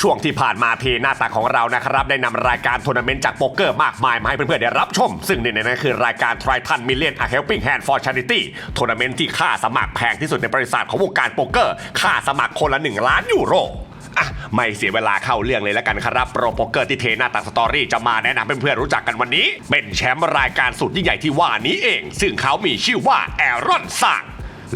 ช่วงที่ผ่านมาเพหน้าตาของเรานะครับ ได้นำรายการทัวร์นาเมนต์จากโป๊กเกอร์มากมายมาให้เพื่อนๆได้รับชม ซึ่งหนึ่งในนั้นคือรายการ Triton Million A Helping Hand for Charity ทัวร์นาเมนต์ที่ค่าสมัครแพงที่สุดในบริษัทของวงการโป๊กเกอร์ค่าสมัครคนละ 1 ล้านยูโรอะไม่เสียเวลาเข้าเรื่องเลยแล้วกันครับ โปรโปเกอร์ที่เทหน้าตักสตอรี่จะมาแนะนำเพื่อนๆรู้จักกันวันนี้ เป็นแชมป์รายการสุดยิ่งใหญ่ที่ว่านี้เอง ซึ่งเขามีชื่อว่าแอรอนซัง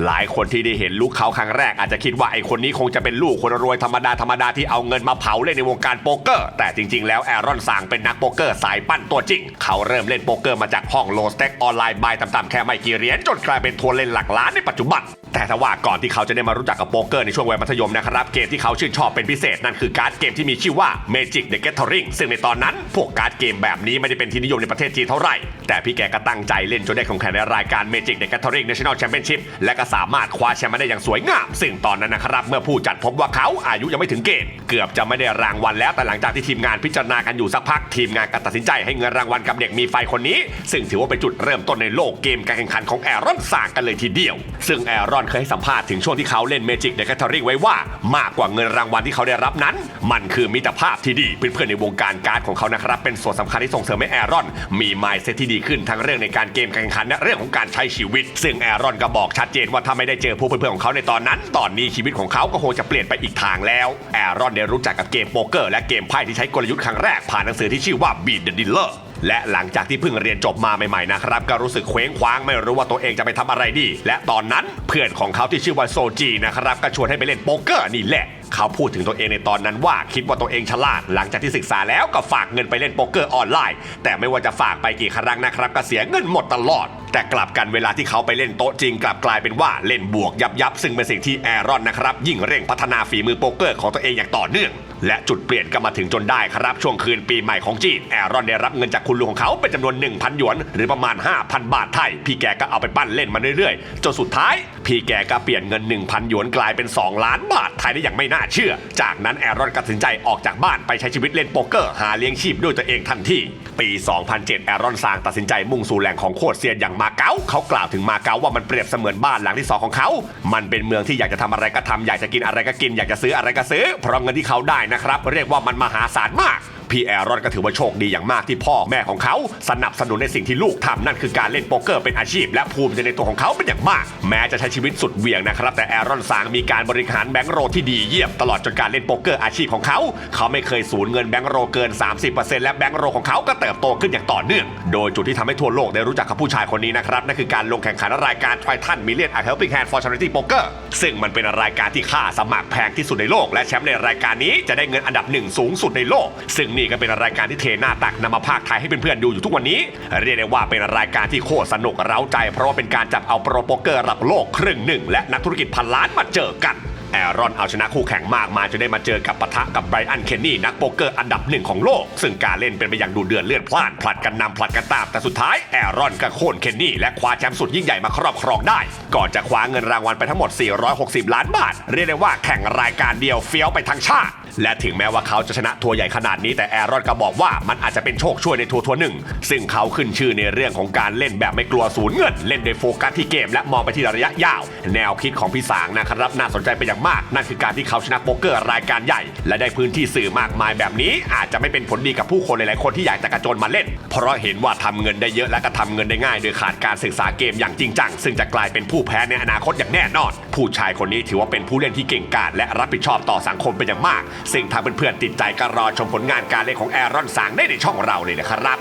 หลายคนที่ได้เห็นลูกเขาครั้งแรกอาจจะคิดว่าไอคนนี้คงจะเป็นลูกคนรวยธรรมดาธรรมดาที่เอาเงินมาเผาเล่นในวงการโป๊กเกอร์ แต่จริงๆ แล้วแอรอนซังเป็นนักโป๊กเกอร์สายปั้นตัวจริง เขาเริ่มเล่นโป๊กเกอร์มาจากห้องโลสเต็กออนไลน์บายต่ำๆแค่ไม่กี่เหรียญจนกลายเป็นทัวร์เล่นหลักล้านในปัจจุบัน แต่ถ้าว่าก่อนที่เขาจะได้มารู้จักกับโป๊กเกอร์ในช่วงวัยมัธยมนะครับเกมที่เขาชื่นชอบเป็นพิเศษนั่นคือการ์ดเกมที่มีชื่อว่า Magic the Gathering ซึ่งในตอนนั้นพวกการ์ดเกมแบบนี้ไม่ได้เป็นที่นิยมในประเทศจีนเท่าไหร่แต่พี่แกก็ตั้งใจเล่นจนได้ข่งขันในรายการ Magic the Gathering National Championship และก็สามารถคว้าแชมป์มาได้อย่างสวยงาม ซึ่งตอนนั้นนะครับเมื่อผู้จัดพบว่าเขาอายุยังไม่ถึงเกณฑ์เกือบจะไม่ได้รางวัลแล้วแต่หลังจากที่ทีมงานพิจารณากันอยู่สักพักทีมงานก็ตัดสินใจให้เงินรางวัลกับเด็กมีไฟคนนี้ ซึ่งถือว่าเป็นจุดเริ่มต้นในโลกเกมการแข่งขันของแอรอนสางกันเลยทีเดียว ซึ่งแอรอนเคยให้สัมภาษณ์ถึงช่วงที่เขาเล่นเมจิกเดอะแคทเทอริงไว้ว่ามากกว่าเงินรางวัลที่เขาได้รับนั้น มันคือมิตรภาพที่ดีเพื่อนๆในวงการการ์ดของเขานะครับเป็นส่วนสำคัญที่ส่งเสริมให้แอรอนมีมายเซตที่ดีขึ้นทั้งเรื่องในการเกมการแข่งขันและเรื่องของการใช้ชีวิต ซึ่งแอรอนก็บอกชัดเจนว่าถ้าไม่ได้เจอพวกเพื่อนๆของเขาในตอนนั้น ตอนนี้ชีวิตของเขาก็คงจะเปลี่ยนไปอีกทางแล้วแอรอนได้รู้จักกับเกมโป๊กเกอร์และเกมไพ่ที่ใช้กลยุทธ์ครั้งแรกผ่านหนังสือที่ชื่อว่า Beat the Dealer และหลังจากที่เพิ่งเรียนจบมาใหม่ๆนะครับ ก็รู้สึกเคว้งคว้างไม่รู้ว่าตัวเองจะไปทำอะไรดี และตอนนั้นเพื่อนของเขาที่ชื่อว่าโซจีนะครับก็ชวนให้ไปเล่นโป๊กเกอร์นี่แหละเขาพูดถึงตัวเองในตอนนั้นว่าคิดว่าตัวเองฉลาดหลังจากที่ศึกษาแล้วก็ฝากเงินไปเล่นโป๊กเกอร์ออนไลน์ แต่ไม่ว่าจะฝากไปกี่ครั้งนะครับก็เสียเงินหมดตลอด แต่กลับกันเวลาที่เขาไปเล่นโต๊ะจริงกลับกลายเป็นว่าเล่นบวกยับยับซึ่งเป็นสิ่งที่แอรอนนะครับยิ่งเร่งพัฒนาฝีมือโป๊กเกอร์ของตัวเองอย่างต่อเนื่อง และจุดเปลี่ยนก็มาถึงจนได้ครับช่วงคืนปีใหม่ของจีนแอรอนได้รับเงินจากคุณลุงของเขาเป็นจำนวน1,000หยวนหรือประมาณ 5,000 บาทไทยพี่แกก็เอาไปปั้นเล่นมาเรื่อยๆจนสุดท้าย พี่แกก็เปลี่ยนเงิน 1,000 หยวนกลายเป็น 2 ล้านบาทไทยได้อย่างไม่น่าเชื่อ จากนั้นแอรอนก็ตัดสินใจออกจากบ้านไปใช้ชีวิตเล่นโป๊กเกอร์หาเลี้ยงชีพด้วยตัวเองทันทีปี 2007 แอรอนซางตัดสินใจมุ่งสู่แหล่งของโคตรเซียนอย่างมาเก๊าเขากล่าวถึงมาเก๊าว่ามันเปรียบเสมือนบ้านหลังที่สองของเขา มันเป็นเมืองที่อยากจะทำอะไรก็ทำอยากจะกินอะไรก็กินอยากจะซื้ออะไรก็ซื้อเพราะเงินที่เขาได้นะครับเรียกว่ามันมหาศาลมาก พี่แอรอนก็ถือว่าโชคดีอย่างมากที่พ่อแม่ของเขา สนับสนุนในสิ่งที่ลูกทำนั่นคือการเล่นโป๊กเกอร์เป็นอาชีพ และภูมิใจในตัวของเขาเป็นอย่างมาก แม้จะใช้ชีวิตสุดเหวี่ยงนะครับ แต่แอรอนสางมีการบริหารแบงก์โรที่ดีเยี่ยมตลอดจนการเล่นโป๊กเกอร์อาชีพของเขา เขาไม่เคยสูญเงินแบงก์โรเกิน 30%และแบงก์โรของเขาก็เติบโตขึ้นอย่างต่อเนื่อง โดยจุดที่ทำให้ทั่วโลกได้รู้จักกับผู้ชายคนนี้นะครับนั่นคือการลงแข่งขันรายการ Triton Million A Helping Hand for Charity Poker ซึ่งมันเป็นรายการที่ค่าสมัครแพงที่สุดในโลก และแชมป์ในรายการนี้จะได้เงินอันดับหนึ่งสูงสุดในโลก ซึ่งนีก็เป็นรายการที่เทหน้าตักนำมาพากย์ไทยให้เพื่อนๆดูอยู่ทุกวันนี้ เรียกได้ว่าเป็นรายการที่โคตรสนุกเร้าใจ เพราะว่าเป็นการจับเอาโปรโปเกอร์ระดับโลกครึ่งหนึ่ง และนักธุรกิจพันล้านมาเจอกันแอรอนเอาชนะคู่แข่งมากมายจนได้มาเจอกับปะทะกับไบรอันเคนนี่นักโป๊กเกอร์อันดับหนึ่งของโลก ซึ่งการเล่นเป็นไปอย่างดูเดือดเลือดพล่านผลัดกันนำผลัดกันตามแต่สุดท้ายแอรอนก็โค่นเคนนี่และคว้าแชมป์สุดยิ่งใหญ่มาครอบครองได้ ก่อนจะคว้าเงินรางวัลไปทั้งหมด 460 ล้านบาท เรียกได้ว่าแข่งรายการเดียวเฟี้ยวไปทั้งชาติ และถึงแม้ว่าเขาจะชนะทัวร์ใหญ่ขนาดนี้แต่แอรอนก็บอกว่ามันอาจจะเป็นโชคช่วยในทัวร์ทัวร์หนึ่งซึ่งเขาขึ้นชื่อในเรื่องของการเล่นแบบไม่กลัวสูญเงิน เล่นโดยโฟกัสที่เกม และมองไปที่ระยะยาว แนวคิดของพี่สางนะครับน่าสนใจเป็นอย่างมาก นั่นคือการที่เขาชนะโป๊กเกอร์รายการใหญ่ และได้พื้นที่สื่อมากมายแบบนี้ อาจจะไม่เป็นผลดีกับผู้คนหลายๆคนที่อยากจะกระโจนมาเล่น เพราะเห็นว่าทำเงินได้เยอะและก็ทำเงินได้ง่าย โดยขาดการศึกษาเกมอย่างจริงจังซึ่งจะกลายเป็นผู้แพ้ในอนาคตอย่างแน่นอน ผู้ชายคนนี้ถือว่าเป็นผู้เล่นที่เก่งกาจและรับผิดชอบต่อสังคมเป็นอย่างมากซึ่งทางเพื่อนๆติดใจก็รอชมผลงานการเล่นของแอรอนสางได้ในช่องเราเลยนะครับ